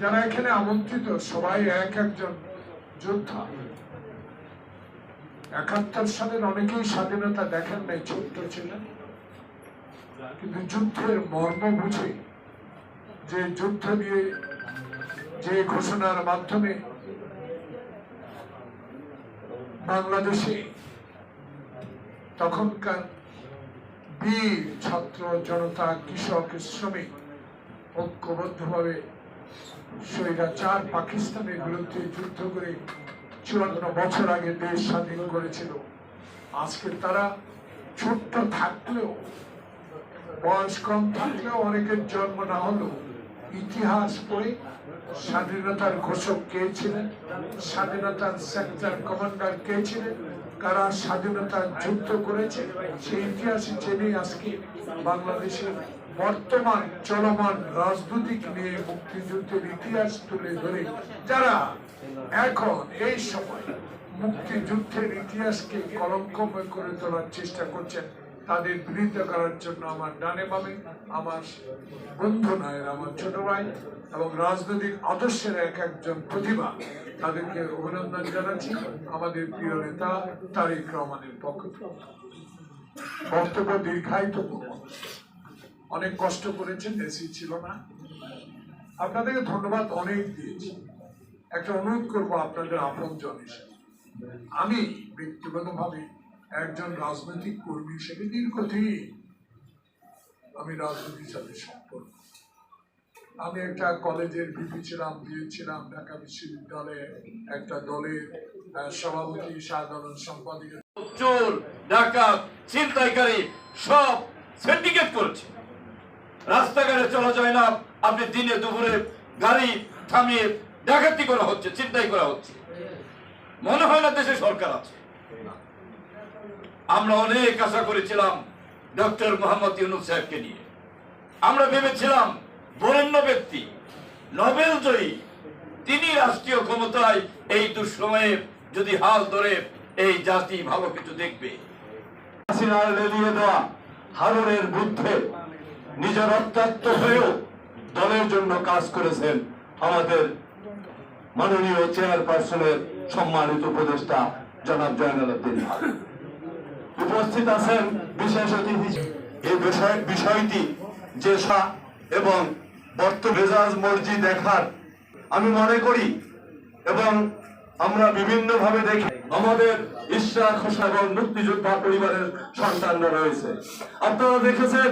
যারা এখানে আমন্ত্রিত, সবাই এক একজন যোদ্ধা। একাত্তর সালের অনেকেই স্বাধীনতা দেখেন নাই, ছোট্ট ছিলেন। কিন্তু যুদ্ধের মর্ম বুঝে যে যুদ্ধ দিয়ে যে ঘোষণার মাধ্যমে বাংলাদেশে তখনকার বীর, ছাত্র, জনতা, কৃষক, শ্রমিক ঐক্যবদ্ধভাবে স্বৈরাচার পাকিস্তানের বিরুদ্ধে যুদ্ধ করে চুয়ান্ন বছর আগে দেশ স্বাধীন করেছিল। আজকে তারা ছোট্ট থাকলেও, বয়স কম থাকলেও অনেকের জন্ম না হলেও ইতিহাস পড়ে স্বাধীনতার ঘোষক কে ছিলেন, স্বাধীনতার সেক্টর কমান্ডার কে ছিলেন, কারা স্বাধীনতার যুদ্ধ করেছে, সেই ইতিহাস জেনে আজকে বাংলাদেশের বর্তমান চলমান রাজনৈতিক নিয়ে মুক্তিযুদ্ধের ইতিহাস তুলে ধরে যারা এখন এই সময় মুক্তিযুদ্ধের ইতিহাসকে কলঙ্কময় করে তোলার চেষ্টা করছেন, তাদের বিরুদ্ধে করার জন্য আমার ডানে বামে, আমার বন্ধু নয় আমার ছোট ভাই এবং রাজনৈতিক আদর্শের এক একজন প্রতিভা তাদেরকে অভিনন্দন জানাচ্ছি আমাদের প্রিয় নেতা তারেক রহমানের পক্ষ থেকে। বক্তব্য দীর্ঘায়িত। অনেক কষ্ট করেছেন এসি ছিল না। আপনাদেরকে ধন্যবাদ অনেক দিয়েছি। একটা অনুরোধ করব আপনাদের আপন জন হিসেবে। আমি ব্যক্তিগতভাবে একজন রাজনৈতিক কর্মী হিসেবে দীর্ঘদিন আমি রাজনীতির সাথে সম্পর্ক। আমি একটা কলেজের ভিপি ছিলাম দিয়েছিলাম ঢাকা বিশ্ববিদ্যালয়ে একটা দলের সভাপতি, সাধারণ সম্পাদক। চোর ডাকাত সব সিন্ডিকেট করেছে। রাস্তাঘাটে চলা যায় না। আপনি দিনে দুপুরে গাড়ি থামিয়ে ডাকাতি করা হচ্ছে চিন্তাই করা হচ্ছে। মনে হয় না দেশে সরকার আছে। আমরা অনেক আশা করেছিলাম ডক্টর মোহাম্মদ ইউনুস সাহেবকে নিয়ে। আমরা ভেবেছিলাম বরেণ্য ব্যক্তি, নোবেল জয়ী, তিনি রাষ্ট্রীয় ক্ষমতায় এই দুঃসময়ে যদি হাল ধরে এই জাতি ভালো কিছু দেখবে। হাসিনার লেলিয়ে দেওয়া হারুনের বুদ্ধে নিজের রক্তাক্ত হয়েও দলের জন্য কাজ করেছেন আমাদের মাননীয় চেয়ারপারসনের সম্মানিত উপদেষ্টা জনাব জয়নাল উদ্দিন উপস্থিত আছেন বিশেষ অতিথি। এই বিষয় বিষয়টি যে সা- এবং বর্ত মেজাজ মর্জি দেখার আমি মনে করি এবং আমরা বিভিন্ন ভাবে দেখি। আমাদের ইশরাক এবং মুক্তিযোদ্ধা পরিবারের সন্তানরা রয়েছে। আপনারা দেখেছেন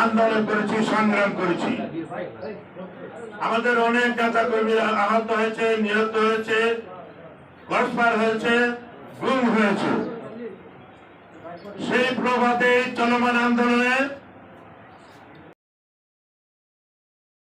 আন্দোলন করেছি, সংগ্রাম করেছি। আমাদের অনেক নেতা কর্মীরা আহত হয়েছে, নিহত হয়েছে হয়েছে, গুম হয়েছে। সেই প্রভাতে চলমান আন্দোলনে